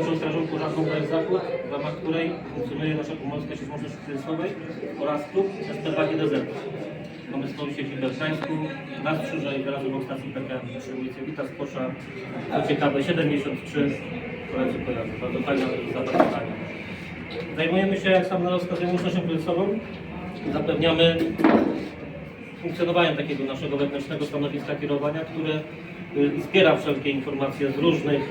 Ochotniczą Strażą Pożarną Projekt Zachód, w ramach której funkcjonuje nasza Pomorska Sieć Mocy Kryzysowej oraz klub SP2GDZ. Mamy swoją siedzibę w Gdańsku, na Strzyże i teraz obok stacji PKM przy ulicy Wita Skosza. Co ciekawe, 73 koledzy kojarzą. Bardzo fajne zapatrzenie. Zajmujemy się, jak sam nazwa wskazuje, łącznością kryzysową. Zapewniamy funkcjonowanie takiego naszego wewnętrznego stanowiska kierowania, które y, zbiera wszelkie informacje z różnych,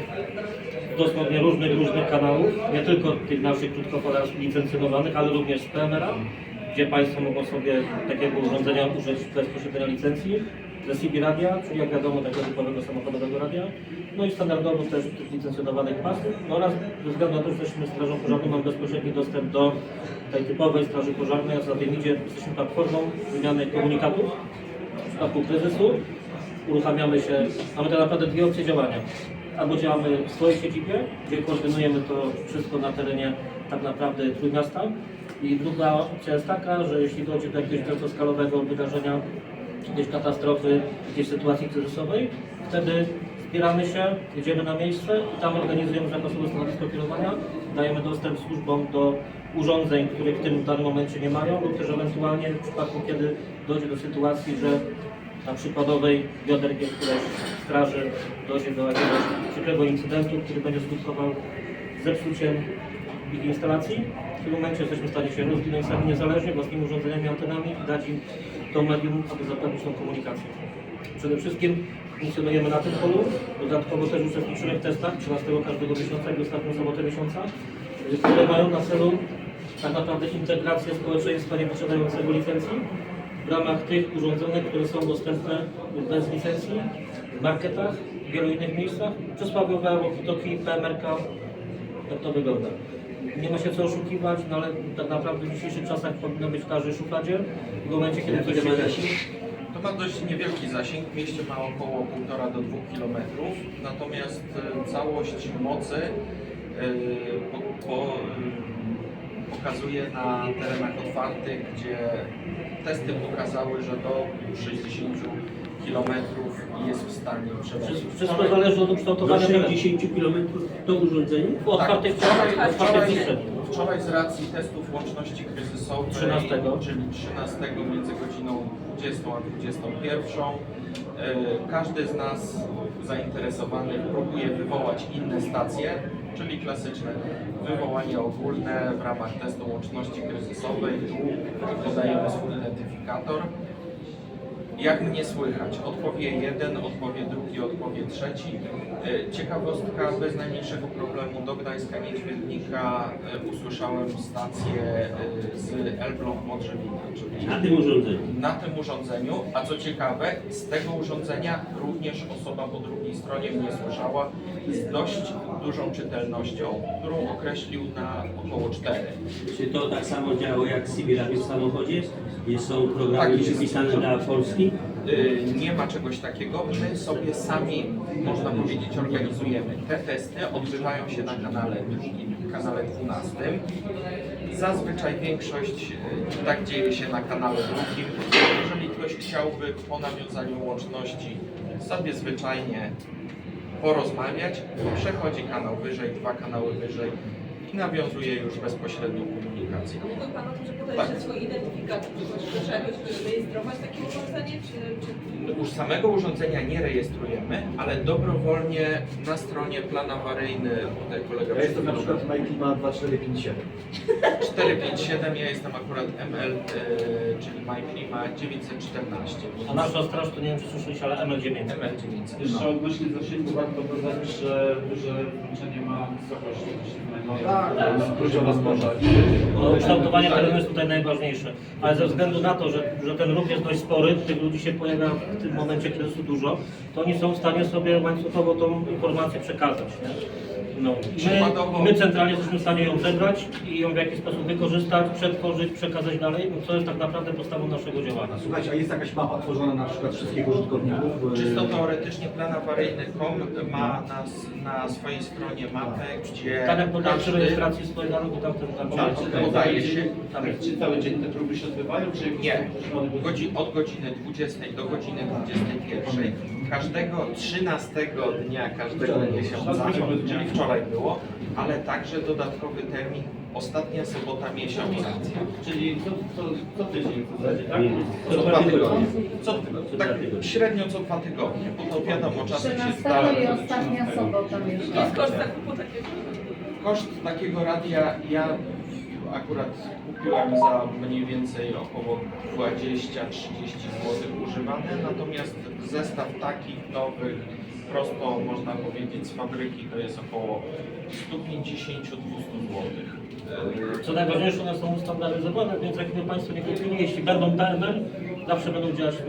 dosłownie różnych, różnych kanałów, nie tylko tych naszych krótkoporach licencjonowanych, ale również z PMR-a, gdzie Państwo mogą sobie takiego urządzenia użyć bez posiadania licencji, ze CB radia, czyli jak wiadomo takiego typowego samochodowego radia, no i standardowo też tych licencjonowanych pasów, no oraz ze względu na to, że jesteśmy Strażą Pożarną, mamy bezpośredni dostęp do tej typowej Straży Pożarnej, a za tym idzie, jesteśmy platformą wymiany komunikatów w przypadku kryzysu. Uruchamiamy się, mamy tak naprawdę dwie opcje działania. Albo działamy w swojej siedzibie, gdzie koordynujemy to wszystko na terenie tak naprawdę Trójmiasta. I druga opcja jest taka, że jeśli dojdzie do jakiegoś wielkoskalowego wydarzenia, jakiejś katastrofy, jakiejś sytuacji kryzysowej, wtedy zbieramy się, jedziemy na miejsce i tam organizujemy zapasowe stanowisko kierowania, dajemy dostęp służbom do urządzeń, których w tym danym momencie nie mają, lub też ewentualnie w przypadku, kiedy dojdzie do sytuacji, że na przykładowej biodergie któreś straży dojdzie do jakiegoś przykrego incydentu, który będzie skutkował zepsuciem ich instalacji. W tym momencie jesteśmy w stanie się rozwinąć sami niezależnie własnymi urządzeniami, antenami i dać im to medium, aby zapewnić tą komunikację. Przede wszystkim funkcjonujemy na tym polu. Dodatkowo też uczestniczymy w testach 13 każdego miesiąca i ostatnią sobotę miesiąca, które mają na celu tak naprawdę integrację społeczeństwa nieposiadającego licencji w ramach tych urządzeń, które są dostępne bez licencji w marketach, w wielu innych miejscach. Przysłowiowe walkie-talkie, PMRK, tak to wygląda. Nie ma się co oszukiwać, no ale tak naprawdę w dzisiejszych czasach powinno być w każdej szufladzie. W momencie, kiedy coś się To ma dość niewielki zasięg, w mieście ma około 1,5 do 2 km, natomiast e, całość mocy e, po, po, pokazuje na terenach otwartych, gdzie testy pokazały, że do 60 km jest w stanie przewozić. Wszystko zależy od Do ukształtowania terenu. 60 km to urządzenie? Otwartych Tak, wczoraj, wczoraj, wczoraj, wczoraj z racji testów łączności kryzysowej, 13. czyli 13 między godziną 20 a 21, e, każdy z nas zainteresowanych próbuje wywołać inne stacje, czyli klasyczne wywołanie ogólne w ramach testu łączności kryzysowej. Tu podajemy swój identyfikator. Jak mnie słychać? Odpowie jeden, odpowie drugi, odpowie trzeci. E, Ciekawostka, bez najmniejszego problemu do Gdańska Niedźwiednika e, usłyszałem stację e, z Elbląg Modrzewina, czyli Na tym urządzeniu. na tym urządzeniu, a co ciekawe, z tego urządzenia również osoba po drugiej stronie mnie słyszała z dość dużą czytelnością, którą określił na około 4. Czy to tak samo działo jak CB Radio w samochodzie? Są programy Tak, jest. przypisane dla Polski? Y, nie ma czegoś takiego. My sobie sami, można powiedzieć, organizujemy. Te testy odbywają się na kanale drugim, kanale 12. Zazwyczaj większość y, tak dzieje się na kanale drugim. Jeżeli ktoś chciałby po nawiązaniu łączności sobie zwyczajnie porozmawiać, przechodzi kanał wyżej, dwa kanały wyżej i nawiązuje już bezpośrednią komunikację. Mógł Pan o tym, że podaje Tak. się swój identyfikator, czy trzeba jakoś rejestrować takie urządzenie, czy, czy... Już samego urządzenia nie rejestrujemy, ale dobrowolnie na stronie plan awaryjny, tutaj kolega Ja jestem na przykład MyClima 2457. 457, ja jestem akurat ML, e, czyli MyClima 914. A nasza straż to nie wiem czy słyszeliście, ale ML9. ML 900. Jeszcze odnośnie zasięgu warto dodać, że duże znaczenie ma wysokość roślinnego. Tak, to jest kluczowa sprawa. No, kształtowanie terenu jest tutaj najważniejsze. Ale ze względu na to, że, że ten ruch jest dość spory, tych ludzi się pojawia w tym momencie kryzysu dużo, to oni są w stanie sobie łańcuchowo tą informację przekazać. Nie? No. My, my centralnie jesteśmy w stanie ją zebrać i ją w jakiś sposób wykorzystać, przetworzyć, przekazać dalej, no, co jest tak naprawdę podstawą naszego działania. Słuchajcie, a jest jakaś mapa tworzona na przykład wszystkich użytkowników? Czysto teoretycznie plan awaryjny.com ma na, na swojej stronie mapę, gdzie Tak jak każdy, wczoraj rejestracji swojego bo tam ten tam Tak, podaje się. Tam. Czy cały dzień te próby się odbywają, czy Nie, Godzi- od godziny 20 do godziny 21. Każdego 13 dnia każdego miesiąca, czyli wczoraj było, ale także dodatkowy termin, ostatnia sobota miesiąca. Czyli co, co, co tydzień w zasadzie, tak? Co dwa tygodnie. Co, tak średnio co dwa tygodnie, bo to wiadomo, czasem się 13 zdarza. i ostatnia sobota miesiąca. Jest koszt zakupu takiego? Koszt takiego radia ja akurat kupiłem za mniej więcej około 20-30 zł używane, natomiast zestaw takich nowych, prosto można powiedzieć z fabryki, to jest około 150-200 zł. Co najważniejsze, one są ustandaryzowane, więc jakby Państwo nie kupili, jeśli będą darme, zawsze będą działać w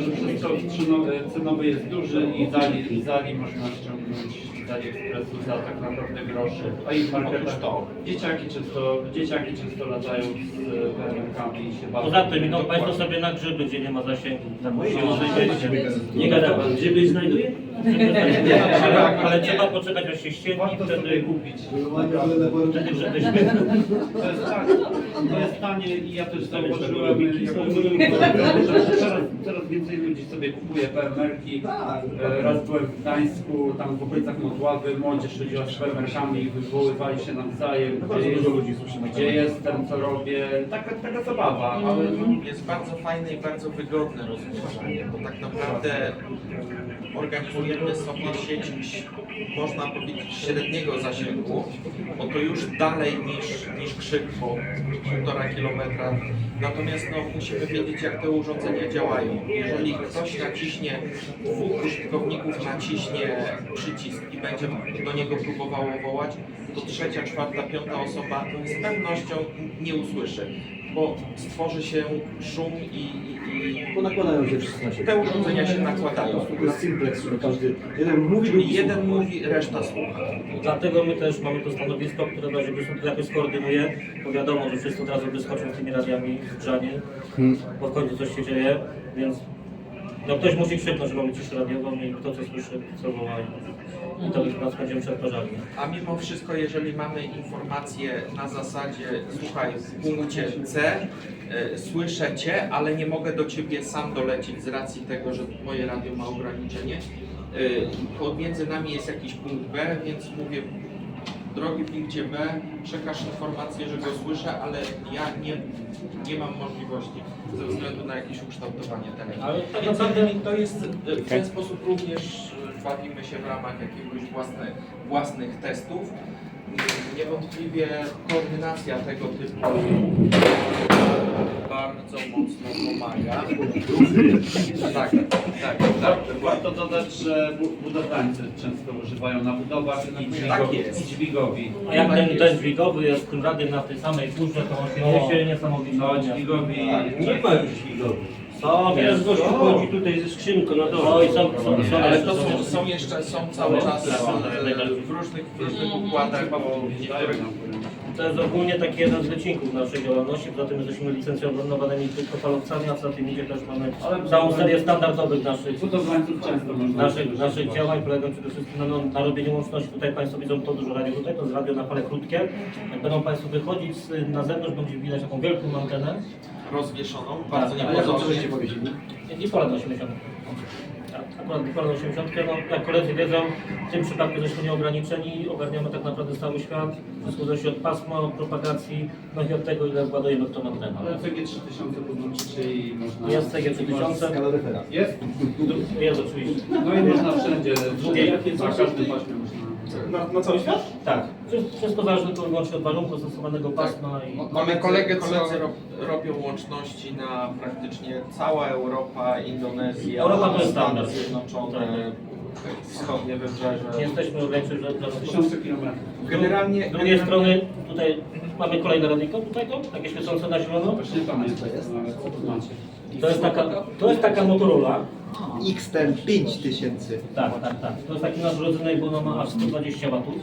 że wszystko cenowy- cenowy jest duży i zali, zali można ściągnąć z AliExpressu za tak naprawdę groszy. A i w marketach to. dzieciaki często, dzieciaki często latają z PRM-kami i się bawią. Poza tym idą Państwo sobie na grzyby, gdzie nie ma zasięgu. Tam No no, żyć. Nie gada pan, grzyby znajduje? Trzeba, ale trzeba poczekać aż się ściemni, wtedy, kupić. wtedy. To jest, tak, to jest tanie i ja też zauważyłem, jak- że coraz, więcej ludzi sobie kupuje PMR-ki. E, Raz byłem w Gdańsku, tam w okolicach Modławy, młodzież chodziła z PMR-kami i wywoływali się nawzajem, Bardzo gdzie, jest, gdzie jestem, co robię. Taka, taka zabawa, ale no, Jest bardzo fajne i bardzo wygodne rozwiązanie, bo tak naprawdę organizujemy sobie sieć, można powiedzieć, średniego zasięgu, bo to już dalej niż, niż krzyk, bo półtora kilometra. Natomiast no, musimy wiedzieć, jak te urządzenia działają. Jeżeli ktoś naciśnie, dwóch użytkowników naciśnie przycisk i będzie do niego próbowało wołać, to trzecia, czwarta, piąta osoba z pewnością nie usłyszy, bo stworzy się szum i, i Bo nakładają się wszyscy na siebie. te urządzenia się nakładają. To jest simplex, że każdy jeden mówi, drugi jeden słucha. mówi, reszta słucha. Dlatego my też mamy to stanowisko, które w razie to jakoś skoordynuje, bo wiadomo, że wszyscy od razu wyskoczą tymi radiami w grzanie, bo w końcu coś się dzieje, więc no ktoś musi krzyknąć, że mamy ciszę radiową i kto co słyszy, co woła to będziemy przetwarzali. A mimo wszystko, jeżeli mamy informację na zasadzie, słuchaj, w punkcie C, e, słyszę Cię, ale nie mogę do Ciebie sam dolecieć z racji tego, że moje radio ma ograniczenie, e, pomiędzy nami jest jakiś punkt B, więc mówię, drogi punkcie B, przekaż informację, że go słyszę, ale ja nie, nie mam możliwości ze względu na jakieś ukształtowanie terenu. Ale tak Więc naprawdę to jest w ten sposób również e, bawimy się w ramach jakiegoś własne, własnych testów. Niewątpliwie koordynacja tego typu bardzo mocno pomaga. Tak, tak, tak. warto dodać, że bu- budowlańcy często używają na budowach i dźwigowi. Tak jest. I dźwigowi. A jak ten, ten dźwigowy jest tym radiem na tej samej kurze, to on się niesie niesamowicie. No, dźwigowi. Nie ma już dźwigowych. Są, Teraz są. chodzi tutaj ze skrzynką na No dole. i są, są, są, Ale to są, jeszcze- są jeszcze, są cały czas e, w różnych, w różnych układach, bo niektórych To jest ogólnie taki jeden z wycinków naszej działalności, poza tym jesteśmy licencjonowanymi krótkofalowcami, a za tym idzie też mamy całą serię standardowych naszych, Budowlańców często można naszych, naszych działań, polega przede wszystkim na, na robieniu łączności. Tutaj Państwo widzą to dużo radio tutaj, to jest radio na fale krótkie. Jak będą Państwo wychodzić z- na zewnątrz, będzie widać taką wielką antenę rozwieszoną, bardzo Tak, Ale to żeście powiedzieli? i pola na 80. Akurat na 80, no, jak koledzy wiedzą, w tym przypadku jesteśmy nieograniczeni, ogarniamy tak naprawdę cały świat, wszystko zależy od pasma, od propagacji, no i od tego, ile władujemy w tą antenę. Ale CG3000 podłączycie i można... Jest CG3000. Skala refera. Jest? Jest oczywiście. No i można wszędzie, wszędzie na każdym paśmie można... Na, na cały świat? Tak. Wszystko- zależy tylko i wyłącznie od warunków stosowanego pasma i... Mamy kolegę, co- koledzy rob, robią łączności na praktycznie cała Europa, Indonezja, Europa to jest Stany standard. Zjednoczone, wschodnie wybrzeże. Nie jesteśmy ograniczeni dla Tysiące kilometrów. Generalnie, Z drugiej strony tutaj mamy kolejne radyjko tutaj to, takie świecące na zielono. Właśnie ale co tu macie? To jest taka, to jest taka Motorola. X-Ten 5000. Tak, tak, tak. To jest taki nasz rodzynek, bo ona ma aż 120 watów.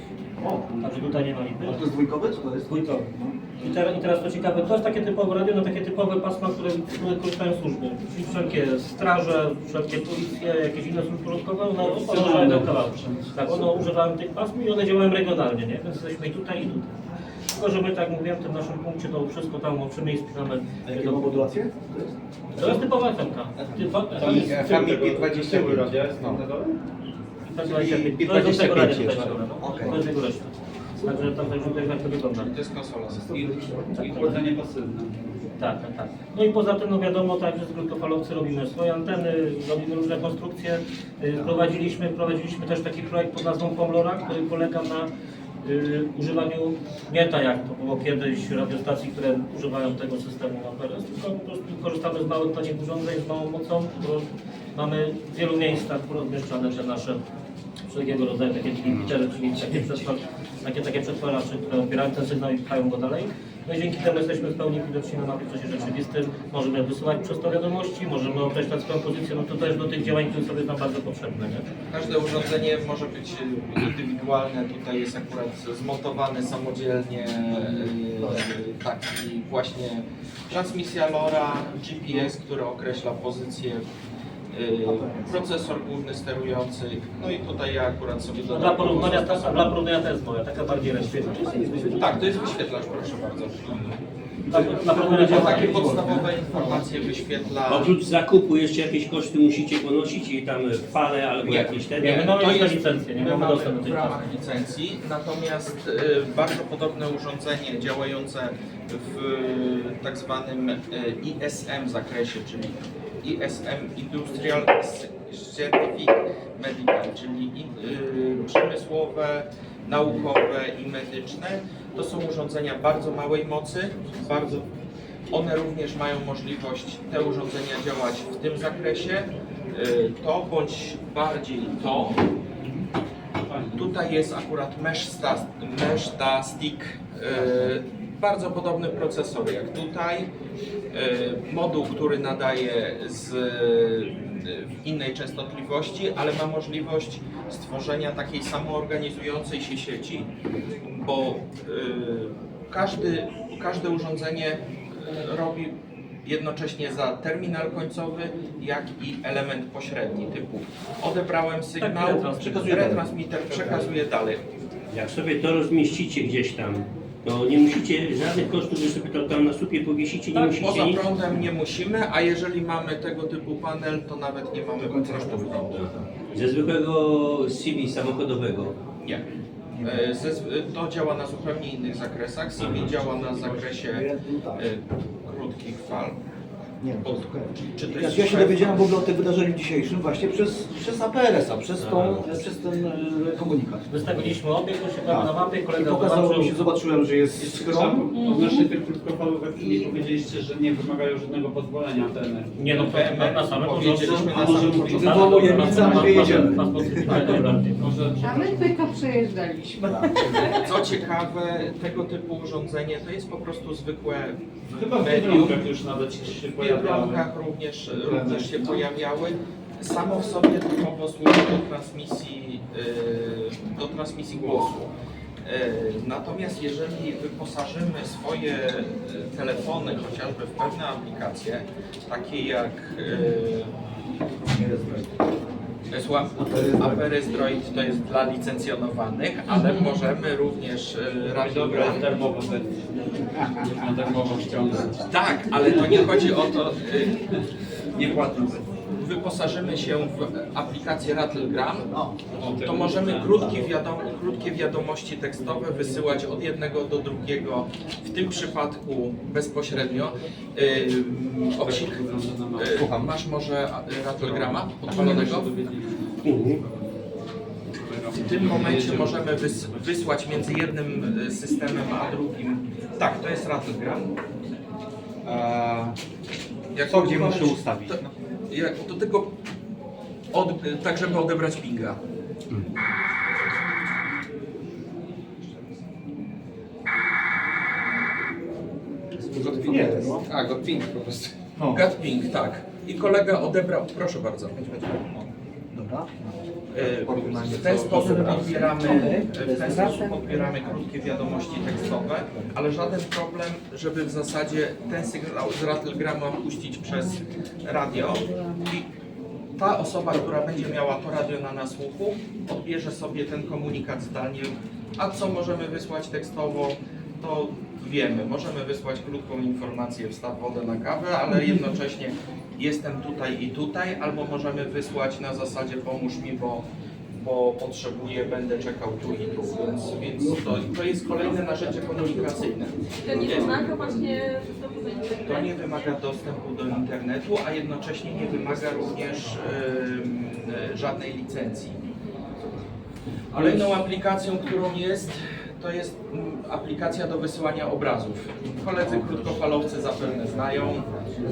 Także tutaj nie ma lipy. A to jest dwójkowy, co to jest? Dwójkowy. I teraz, I teraz to ciekawe, to jest takie typowe radio, no takie typowe pasma, które, które korzystają służby. Czyli wszelkie straże, wszelkie policje, jakieś inne służby porządkowe, one one używają tego kawałku. Tak, one używają tych pasm i one działają regionalnie, nie? Więc jesteśmy i tutaj, i tutaj. Tylko, że my, tak jak mówiłem, w tym naszym punkcie to wszystko tam łączymy i spinamy. A jakie ma modulacje? To jest typowa FMK. Typo, Tam jest Hamilton 25. To jest I- i to jest do tego 25 radia jest. tutaj, no. Okej. To jest reszta. Także tam także tutaj jak to wygląda. To jest konsola I, i chłodzenie pasywne. Tak, tak, tak. No i poza tym, no wiadomo, także z krótkofalowcy robimy swoje anteny, robimy różne konstrukcje. Y, Prowadziliśmy, prowadziliśmy też taki projekt pod nazwą Pomlora, który polega na używaniu nie tak jak to było kiedyś radiostacji, które używają tego systemu APRS, tylko po prostu korzystamy z małych tanich urządzeń, z małą mocą, bo mamy w wielu miejscach rozmieszczane te nasze wszelkiego rodzaju takie limitery, czyli takie, przetwar, takie, takie przetwaracze, które odbierają ten sygnał i pchają go dalej. No i dzięki temu jesteśmy w pełni widoczni na mapie rzeczywistym. Możemy wysyłać przez to wiadomości, możemy określać swoją pozycję, no to też do tych działań, które są nam bardzo potrzebne. Nie? Każde urządzenie może być y, indywidualne. Tutaj jest akurat zmontowany samodzielnie y, taki właśnie transmisja LoRa, GPS, który określa pozycję, procesor główny sterujący. No i tutaj ja akurat sobie No, dla dodam porównania, taką ta, dla porównania to jest moja, taka bardziej rozświetlacz. Tak, to jest wyświetlacz, proszę bardzo. Dla, dla porównania To takie podstawowe informacje wyświetla. Oprócz zakupu jeszcze jakieś koszty musicie ponosić i tam fale albo Nie. jakieś te... Nie, my mamy to już jest licencję, nie my mamy mamy dostępu do tej w ramach licencji, natomiast y, bardzo podobne urządzenie działające w y, tak zwanym y, ISM zakresie, czyli ISM Industrial Certificate Medical, czyli y, przemysłowe, naukowe i medyczne. To są urządzenia bardzo małej mocy, bardzo one również mają możliwość te urządzenia działać w tym zakresie, y, to bądź bardziej to. Tutaj jest akurat Mesh, sta, mesh da Stick, y, bardzo podobny procesor jak tutaj. Y, moduł, który nadaje z w innej częstotliwości, ale ma możliwość stworzenia takiej samoorganizującej się sieci, bo y, każdy, każde urządzenie robi jednocześnie za terminal końcowy, jak i element pośredni typu odebrałem sygnał, retransmiter. retransmiter przekazuje dalej. Jak sobie to rozmieścicie gdzieś tam, to nie musicie żadnych kosztów, że sobie to tam na supie powiesicie, nie Tak, musicie poza nic. prądem nie musimy, a jeżeli mamy tego typu panel, to nawet nie mamy kosztów prądu. Ze zwykłego CV samochodowego. Nie. E, Ze, to działa na zupełnie innych zakresach. CB działa na zakresie e, krótkich fal. Nie, to Pod- jest okej. Czy to Ja, jest ja się dowiedziałem w ogóle o tym wydarzeniu dzisiejszym właśnie przez, przez APRS-a, przez, tą, przez ten e, komunikat. Wystawiliśmy obiekt, to się tam Tak. na mapie, I kolega pokazało mi się, zobaczyłem, że jest Jeszcze schron. chciałbym odnośnie tych krótkofalowych linii powiedzieliście, że nie wymagają żadnego pozwolenia TNR. Nie no, to na, na samym Powiedzieliśmy początku. na A może samym mówić, początku. Wywołuję Jemnica, my jedziemy. Pas podsypany najbardziej. Może A my tylko przejeżdżaliśmy. Co ciekawe, tego typu urządzenie to jest po prostu zwykłe chyba w medium. Biedronkach już nawet się W pojawiały. Biedronkach również, również się pojawiały. Samo w sobie typowo służy do transmisji, yy, do transmisji głosu. Yy, Natomiast jeżeli wyposażymy swoje telefony chociażby w pewne aplikacje, takie jak Aperes Droid to jest dla licencjonowanych, ale możemy również yy, Dobra, radiogram jest darmowo ten. Można darmowo ściągnąć. Tak, ale to nie chodzi o to. y, Nie płatno. Wyposażymy się w aplikację Rattlegram, to możemy krótkie, wiadom krótkie wiadomości tekstowe wysyłać od jednego do drugiego, w tym przypadku bezpośrednio. Yy, Oksik, yy, masz może y, Rattlegrama odpalonego? W tym momencie możemy wys wysłać między jednym y, systemem a drugim. Tak, to jest Rattlegram. Jak Co, gdzie muszę ustawić? To, jak, to tylko od, tak, żeby odebrać pinga. Nie, no. A, go ping po prostu. no. Tak. I kolega odebrał, proszę bardzo. Dobra. E, W ten sposób odbieramy, w ten sposób odbieramy krótkie wiadomości tekstowe, ale żaden problem, żeby w zasadzie ten sygnał z Rattlegrama puścić przez radio i ta osoba, która będzie miała to radio na nasłuchu, odbierze sobie ten komunikat zdalnie. A co możemy wysłać tekstowo, to wiemy. Możemy wysłać krótką informację, wstaw wodę na kawę, ale jednocześnie jestem tutaj i tutaj, albo możemy wysłać na zasadzie pomóż mi, bo, bo potrzebuję, będę czekał tu i tu. Więc, więc to, to jest kolejne narzędzie komunikacyjne. To nie wymaga właśnie dostępu do internetu? To nie wymaga dostępu do internetu, a jednocześnie nie wymaga również e, żadnej licencji. Kolejną aplikacją, którą jest, to jest mm, aplikacja do wysyłania obrazów. Koledzy krótkofalowcy zapewne znają.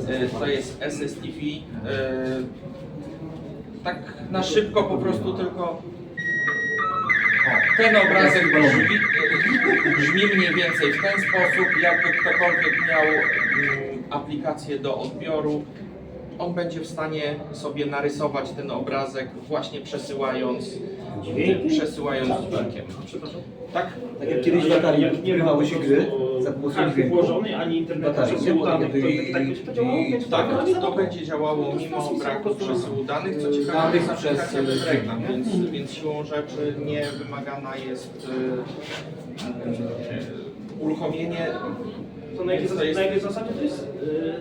E, To jest SSTV. E, Tak na szybko po prostu tylko ten obrazek brzmi, brzmi mniej więcej w ten sposób, jakby ktokolwiek miał mm, aplikację do odbioru, on będzie w stanie sobie narysować ten obrazek właśnie przesyłając Przesyłając dźwiękiem. Tak? Tak jak kiedyś w Atari jak nie grywały ma się gry za pomocą dźwięku. włożonej, ani internetu Baterii, przesyłu nie? danych, to, tak będzie to działało? i- Więc Tak, to to będzie działało mimo braku przesyłu danych, co ciekawe Danych jest przez aplikacja bez reklam, nie? więc, więc siłą rzeczy nie wymagana jest y, y, uruchomienie. To na jakiej, To zas- jest- na jakiej zasadzie to jest? Yy,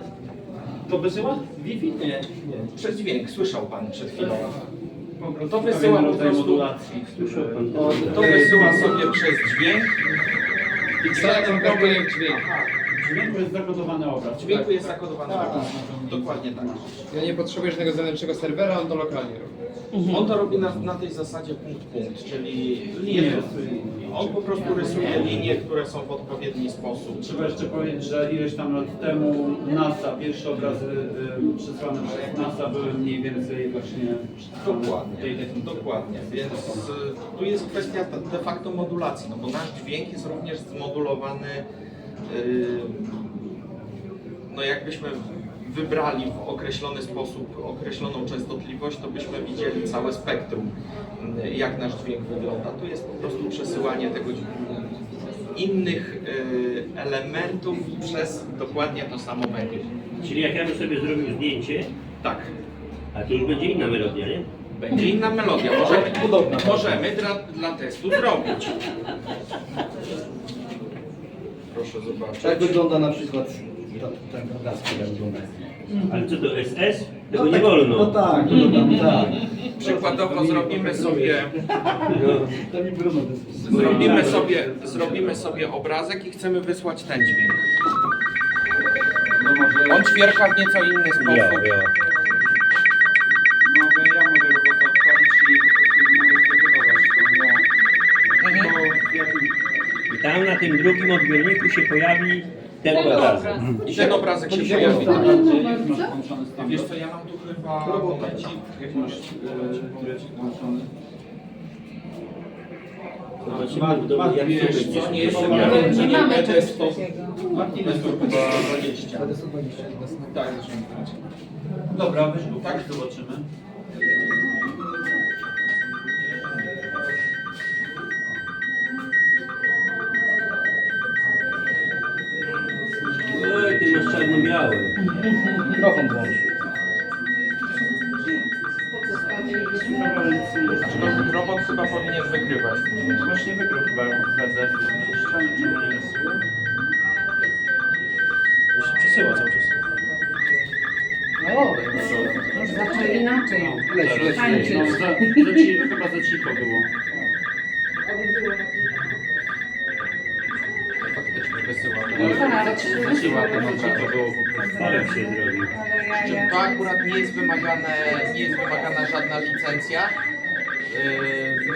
to wysyła? Wi-Fi? Nie, nie. Przez dźwięk, słyszał Pan przed chwilą. Po prostu To wysyła pewien po rodzaj prostu- modulacji. Pan To, to wysyła sobie przez dźwięk. I co tam brakuje w dźwięku? W dźwięku jest zakodowany obraz. W dźwięku jest zakodowany obraz. Dokładnie tak. Ja nie potrzebuję żadnego zewnętrznego serwera, on to lokalnie robi. On to robi na, na tej zasadzie punkt-punkt, czyli Linie. On po prostu rysuje linie, które są w odpowiedni sposób. Trzeba jeszcze powiedzieć, że ileś tam lat temu NASA, pierwsze obrazy y, przesłane przez NASA były mniej więcej właśnie przesłane Dokładnie, tej technice. dokładnie. Więc y, tu jest kwestia de- de facto modulacji, no bo nasz dźwięk jest również zmodulowany, y, no jakbyśmy wybrali w określony sposób określoną częstotliwość, to byśmy widzieli całe spektrum, y, jak nasz dźwięk wygląda. Tu jest po prostu przesyłanie tego dźwięku innych y, elementów przez dokładnie to samo medium. Czyli jak ja bym sobie zrobił zdjęcie, Tak. a to już będzie inna melodia, nie? Będzie inna melodia. Możemy, możemy dla, dla testu zrobić. Proszę zobaczyć. Tak wygląda na przykład ten obraz, który wygląda. Ale co to SS? Tego No nie tak, wolno. No tak, no tam, tak. Przykładowo zrobimy sobie, No. To to zrobimy sobie, zrobimy sobie obrazek i chcemy wysłać ten dźwięk. No może, On ćwierka w nieco inny Ja, sposób. ja. mogę, ja mogę robotę odpalić i po prostu mogę zdecydować to, no, bo I tam na tym drugim odbiorniku się pojawi ten obrazek. I ten obrazek się pojawi. Wiesz co, ja mam tu chyba momencik. Jak masz momencik włączony? Wiesz co, nie jestem Nie czy nie nie mamy sto- takiego. Martinez to chyba 20. Będę sobie myśleć, Tak, zaczynamy grać. Dobra, tak? Zobaczymy. Mikrofon włącz. Znaczy, Robot chyba powinien wygrywać. Właśnie wykrył chyba jest? To się przesyła cały czas. O, zaczął inaczej. Leć, leć, leć. Tańczyć. No, za, za ci, chyba za cicho było. Akurat nie jest wymagane, nie jest wymagana żadna licencja?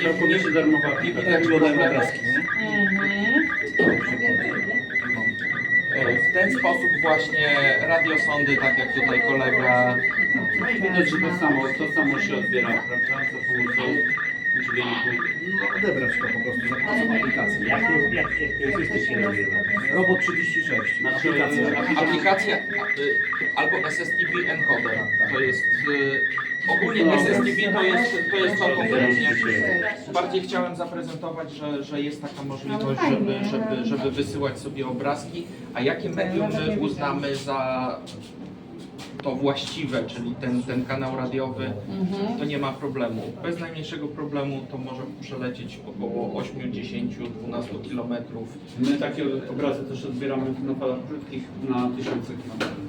Yy, powinien darmowa nie aplikacja. Wyglądają problemu. obrazki, W ten sposób właśnie radiosądy, tak jak tutaj kolega No i widać, że to samo, to samo się odbiera, prawda? Za pomocą odebrać to po prostu za pomocą aplikacji. Jak to, się nazywa? Robot 36. Znaczy, Aplikacja. Aplikacja y, albo SSTV encoder. To jest y, ogólnie SSTV to jest to jest całkowicie. Bardziej chciałem zaprezentować, że, że jest taka możliwość, żeby, żeby, żeby wysyłać sobie obrazki, a jakie medium my uznamy za to właściwe, czyli ten, ten kanał radiowy, to nie ma problemu. Bez najmniejszego problemu to może przelecieć około 8, 10, 12 kilometrów. My takie obrazy też odbieramy na falach krótkich na tysiące kilometrów.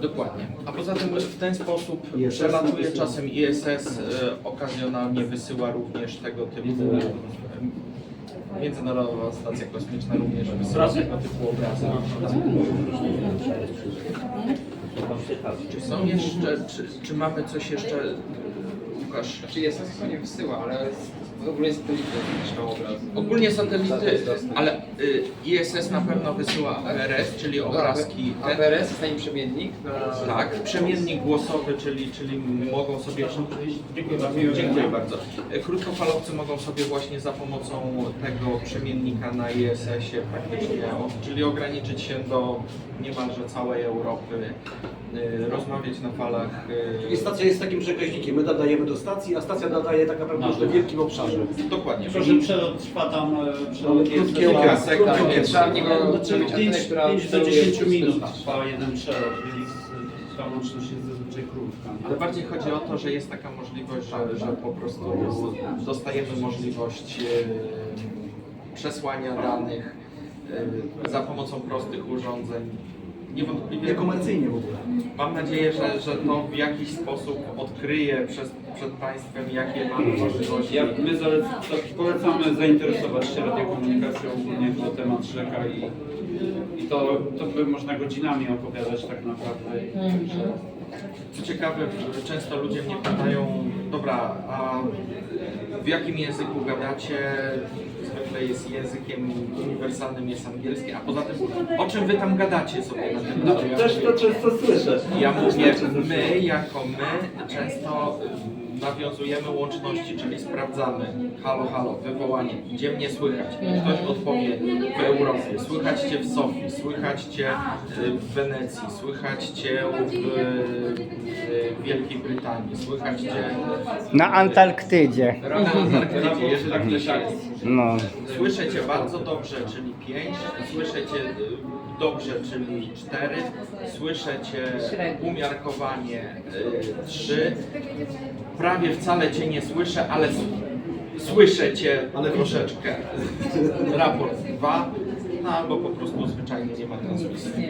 Dokładnie. A poza tym w ten sposób ISS przelatuje czasem ISS, e, okazjonalnie wysyła również tego typu. e, Międzynarodowa Stacja Kosmiczna również wysyła tego typu obrazy. Czy są jeszcze, czy, czy mamy coś jeszcze, Łukasz? Czy jest nie wysyła, ale w ogóle satelity obraz. Ogólnie satelity, ale y, ISS na pewno wysyła ARS, czyli obrazki. te- APRS jest na nim przemiennik. Na... Tak, przemiennik głosowy, czyli, czyli mogą sobie. Dziękuję bardzo. Dziękuję bardzo. Krótkofalowcy mogą sobie właśnie za pomocą tego przemiennika na ISS-ie praktycznie, o- czyli ograniczyć się do niemalże całej Europy, y, rozmawiać na falach. y, I stacja jest takim przekaźnikiem. My nadajemy do stacji, a stacja nadaje tak naprawdę już w wielkim obszarze. Dokładnie. Tylko, że przelot trwa tam, e, przelot jest tak, tak, okresy. Trzeba w niego Znaczy zrobić antenę, 5, która 5 do steruje 10 minut trwa jeden przelot, więc y, ta łączność jest zazwyczaj krótka. Ale bardziej chodzi o to, że jest taka możliwość, że, że po prostu dostajemy możliwość e, przesłania danych e, za pomocą prostych urządzeń. Niewątpliwie Niekomercyjnie w ogóle. Mam nadzieję, że, że to w jakiś sposób odkryje przez, przed Państwem, jakie mamy możliwości. Ja, my zalec, tak polecamy zainteresować się radiokomunikacją ogólnie jako temat rzeka i, i to, to by można godzinami opowiadać tak naprawdę. Co ciekawe, często ludzie mnie pytają, dobra, a w jakim języku gadacie? Zwykle jest językiem uniwersalnym, jest angielski, a poza tym, o czym wy tam gadacie sobie na tym No, ja też to mówię- często słyszę. Ja mówię, my jako my często nawiązujemy łączności, czyli sprawdzamy, halo, halo, wywołanie, gdzie mnie słychać? Ktoś odpowie w Europie, słychać Cię w Sofii, słychać Cię y, w Wenecji, słychać Cię w, w Wielkiej Brytanii, słychać Cię Na Antarktydzie. na Antarktydzie, jeżeli tak jest. No. Słyszę Cię bardzo dobrze, czyli 5. Słyszę Cię y, dobrze, czyli 4. Słyszę Cię umiarkowanie 3. Prawie wcale Cię nie słyszę, ale słyszę Cię ale troszeczkę. Raport 2. No albo po prostu zwyczajnie nie ma transmisji.